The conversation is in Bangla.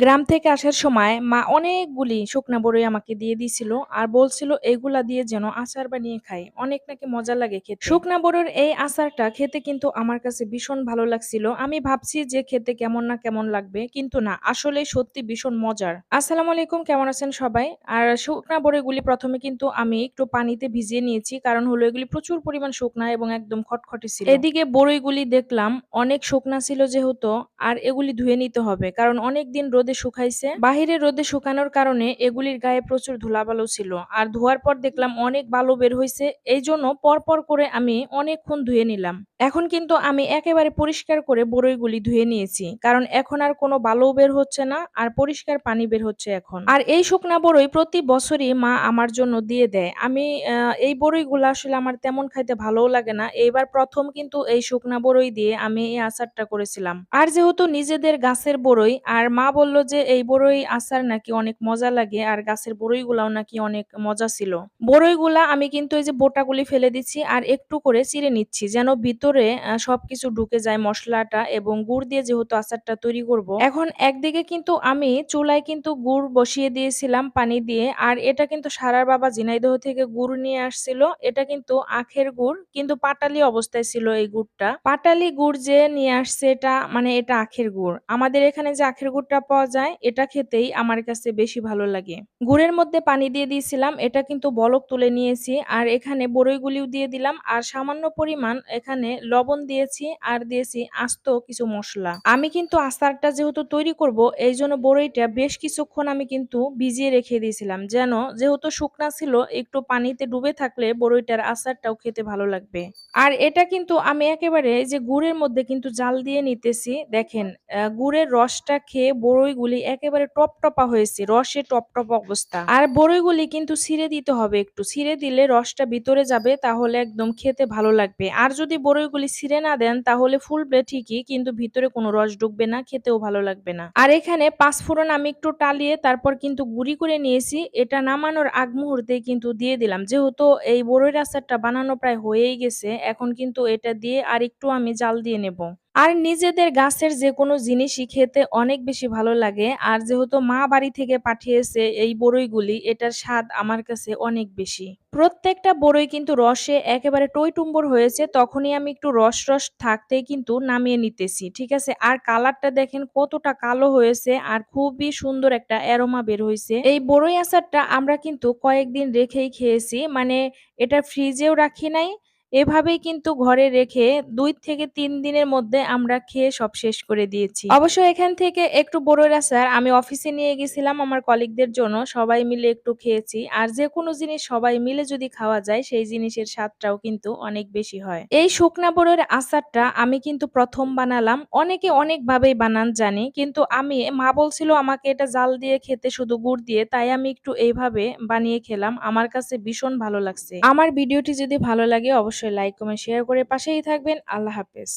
গ্রাম থেকে আসার সময় মা অনেকগুলি শুকনা বড়ই আমাকে দিয়ে দিয়েছিল আর বলছিল, এগুলা দিয়ে যেন আচার বানিয়ে খাই। অনেক নাকি মজা লাগে খেতে। শুকনা বড়ির এই আচারটা খেতে কিন্তু আমার কাছে ভীষণ ভালো লাগছিল। আমি ভাবছি যে খেতে কেমন না কেমন লাগবে, কিন্তু না, আসলে সত্যি ভীষণ মজার। আসসালামু আলাইকুম, কেমন আছেন সবাই? আর শুকনা বড়িগুলি প্রথমে কিন্তু আমি একটু পানিতে ভিজিয়ে নিয়েছি, কারণ হলো এগুলি প্রচুর পরিমাণ শুকনা এবং একদম খটখটে ছিল। এদিকে বড়ইগুলি দেখলাম, অনেক শুকনা ছিল যেহেতু, আর এগুলি ধুয়ে নিতে হবে, কারণ অনেক দিন শুকাইছে। বাহিরে রোদে শুকানোর কারণে এগুলির গায়ে প্রচুর ধুলাবালু ছিল। আর ধোয়ার পর দেখলাম অনেক বালু বের হয়েছে এই জন্য পরপর করে আমি অনেকক্ষণ ধুয়ে নিলাম। এখন কিন্তু আমি একেবারে পরিষ্কার করে বড়ইগুলি ধুয়ে নিয়েছি। কারণ এখন আর কোনো বালু বের হচ্ছে না, আর পরিষ্কার পানি বের হচ্ছে এখন। আর এই শুকনা বড়ই প্রতি বছরই মা আমার জন্য দিয়ে দেয়। আমি এই বড়ইগুলো আসলে আমার তেমন খাইতে ভালোও লাগে না। এইবার প্রথম কিন্তু এই শুকনা বড়ই দিয়ে আমি এই আচারটা করেছিলাম। আর যেহেতু নিজেদের গাছের বড়ই, আর মা বলল যে, এই বড়ই আচার নাকি অনেক মজা লাগে, আর গাছের বড়ইগুলাও নাকি অনেক মজা ছিল। বড়ইগুলা আমি কিন্তু এই যে বোটাগুলি ফেলে দিচ্ছি, আর একটু করে চিড়ে নিচ্ছি, যেন ভিতরে সবকিছু ঢুকে যায়, মশলাটা এবং গুড় দিয়ে যেহেতু আচারটা তৈরি করব। এখন একদিকে কিন্তু আমি চুলায় কিন্তু গুড় বসিয়ে দিয়েছিলাম পানি দিয়ে, আর এটা কিন্তু সারার বাবা ঝিনাইদহ থেকে গুড় নিয়ে আসছিল। এটা কিন্তু আখের গুড়, কিন্তু পাটালি অবস্থায় ছিল এই গুড়টা। পাটালি গুড় যে নিয়ে আসছে এটা মানে এটা আখের গুড়। আমাদের এখানে যে আখের গুড়টা পাওয়া যায়, এটা খেতেই আমার কাছে বেশি ভালো লাগে। গুড়ের মধ্যে পানি দিয়ে দিয়েছিলাম, এটা কিন্তু বলক তুলে নিয়েছি, আর এখানে বড়ইগুলিও দিয়ে দিলাম, আর সামান্য পরিমাণ এখানে লবণ দিয়েছি, আর দিয়েছি আস্ত কিছু মশলা। আমি কিন্তু আচারটা যেহেতু তৈরি করব, এই জন্য বড়ইটা বেশ কিছুক্ষণ আমি কিন্তু ভিজিয়ে রেখে দিয়েছিলাম, যেন যেহেতু শুকনা ছিল, একটু পানিতে ডুবে থাকলে বড়ইটার আচারটাও খেতে ভালো লাগবে। আর এটা কিন্তু আমি একেবারে যে গুড়ের মধ্যে কিন্তু জাল দিয়ে নিতেছি, দেখেন গুড়ের রসটা খেয়ে বড়ইগুলি একেবারে টপটপা হয়েছে, রসে টপটপা অবস্থা। আর বড়ইগুলি কিন্তু ছিঁড়ে দিতে হবে একটু। ছিঁড়ে দিলে রসটা ভিতরে যাবে, তাহলে একদম খেতে ভালো লাগবে। আর যদি বড়ইগুলি ছিঁড়ে না দেন, তাহলে ফুলবে ঠিকই, কিন্তু ভিতরে কোনো রস ঢুকবে না, খেতেও ভালো লাগবে না। আর এখানে পাঁচফোড়ন আমি একটু টালিয়ে তারপর কিন্তু গুঁড়ি করে নিয়েছি। এটা নামানোর আগ মুহূর্তে কিন্তু দিয়ে দিলাম। যেহেতু এই বড়ইর আচারটা বানানো প্রায় হয়েই গেছে, এখন কিন্তু এটা দিয়ে আর একটু আমি জাল দিয়ে নেব। আর নিজেদের গাছের যে কোনো জিনিসই খেতে অনেক বেশি ভালো লাগে। আর যেহেতু মা বাড়ি থেকে পাঠিয়েছে এই বড়ইগুলি, এটার স্বাদ আমার কাছে অনেক বেশি। প্রত্যেকটা বড়ই কিন্তু রসে একেবারে টইটুম্বর হয়েছে, তখনই আমি একটু রস রস থাকতেই কিন্তু নামিয়ে নিতেছি, ঠিক আছে? আর কালারটা দেখেন কতটা কালো হয়েছে আর খুবই সুন্দর একটা অ্যারোমা বের হয়েছে এই বড়ই আচারটা আমরা কিন্তু কয়েকদিন রেখেই খেয়েছি মানে এটা ফ্রিজেও রাখি নাই এভাবেই কিন্তু ঘরে রেখে দুই থেকে তিন দিনের মধ্যে আমরা খেয়ে সব শেষ করে দিয়েছি। অবশ্য এখান থেকে একটু বড়ইর আচার আমি অফিসে নিয়ে গেছিলাম, আমার কলিগদের জন্য। সবাই মিলে একটু খেয়েছি। আর যেকোনো জিনিস সবাই মিলে যদি খাওয়া যায়, সেই জিনিসের স্বাদটাও কিন্তু অনেক বেশি হয়। এই শুকনা বড়ইয়ের আচারটা আমি কিন্তু প্রথম বানালাম। অনেকে অনেকভাবেই বানান, জানি। কিন্তু আমি, মা বলছিল আমাকে এটা জাল দিয়ে খেতে শুধু গুড় দিয়ে। তাই আমি একটু এইভাবে বানিয়ে খেলাম। আমার কাছে ভীষণ ভালো লাগছে। আমার ভিডিওটি যদি ভালো লাগে অবশ্যই লাইক, কমেন্ট, শেয়ার করে পাশেই থাকবেন। আল্লাহ হাফেজ।